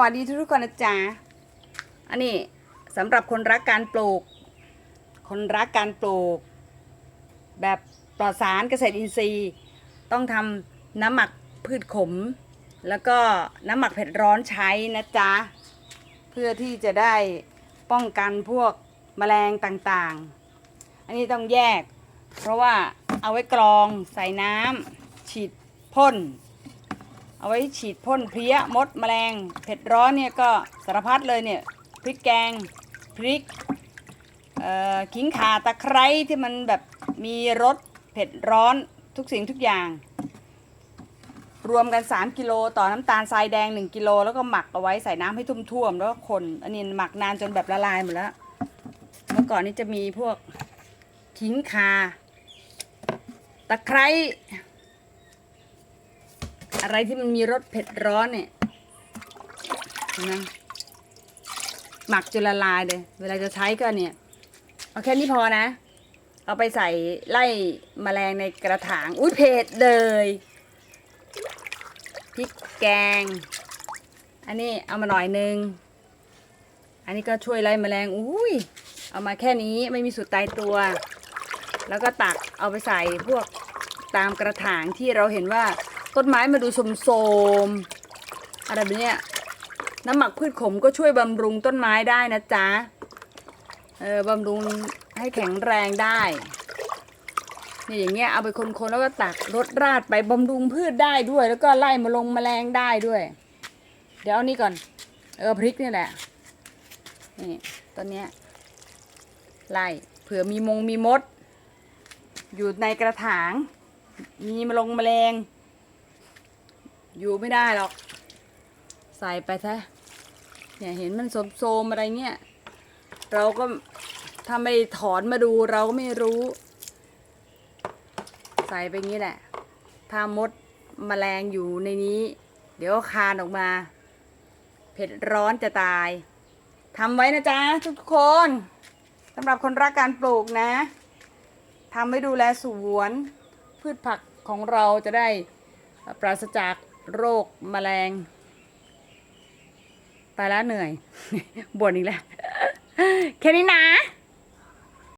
วัสดีทุกๆคนนะจ๊ะอันนี้สำหรับคนรักการปลูก คนรักการปลูก แบบปลอดสารเกษตรอินทรีย์ ต้องทำน้ำหมักพืชขม แล้วก็น้ำหมักเผ็ดร้อนใช้นะจ๊ะ เพื่อที่จะได้ป้องกันพวกแมลงต่างๆ อันนี้ต้องแยก เพราะว่าเอาไว้กรองใส่น้ำฉีดพ่น เอาไว้ฉีดพ่นเพลี้ยมดแมลง เผ็ดร้อนเนี่ยก็สารพัดเลยเนี่ยพริกแกงพริกขิงข่าตะไคร้ที่มันแบบมีรสเผ็ดร้อนทุกสิ่งทุกอย่าง รวมกัน 3 กิโลต่อน้ำตาลทรายแดง 1 กิโลแล้วก็หมักเอาไว้ใส่น้ำให้ท่วมๆแล้วก็คนอันนี้หมักนานจนแบบละลายหมดแล้วเมื่อก่อนนี้จะมีพวกขิงข่าตะไคร้ อะไรที่มันมีรสเผ็ดร้อนเนี่ยนะหมักจนละลายเลย เวลาจะใช้ก็เนี่ยเอาแค่นี้พอนะ เอาไปใส่ไล่แมลงในกระถาง อุ้ยเผ็ดเลยพริกแกง อันนี้เอามาหน่อยนึง อันนี้ก็ช่วยไล่แมลง อุ้ยเอามาแค่นี้ไม่มีสูตรตายตัว แล้วก็ตักเอาไปใส่พวกตามกระถางที่เราเห็นว่า ต้นไม้มาดูโสมอะไรแบบเนี้ยน้ำหมักพืชขมก็ช่วยบำรุงต้นไม้ได้นะจ๊ะ เออบำรุงให้แข็งแรงได้เนี่ยอย่างเงี้ยเอาไปคนๆแล้วก็ตักรดราดไปบำรุงพืชได้ด้วย แล้วก็ไล่มาลงแมลงได้ด้วย เดี๋ยวเอานี่ก่อน เออพริกนี่แหละนี่ต้นเนี้ยไล่เผื่อมีมงมีมด อยู่ในกระถาง มีมาลงแมลง อยู่ไม่ได้หรอก ใส่ไปซะเนี่ยเห็นมันโสมๆอะไรเงี้ย เราก็ถ้าไม่ถอนมาดูเราก็ไม่รู้ ใส่ไปงี้แหละ ถ้ามดมแมลงอยู่ในนี้ เดี๋ยวคานออกมา เผ็ดร้อนจะตายทำไว้นะจ๊ะทุกคนสำหรับคนรักการปลูกนะทำไว้ดูแลสวน พืชผักของเราจะได้ปราศจาก โรคแมลงตายแล้วเหนื่อยบ่นอีกแล้ว แค่นี้นะ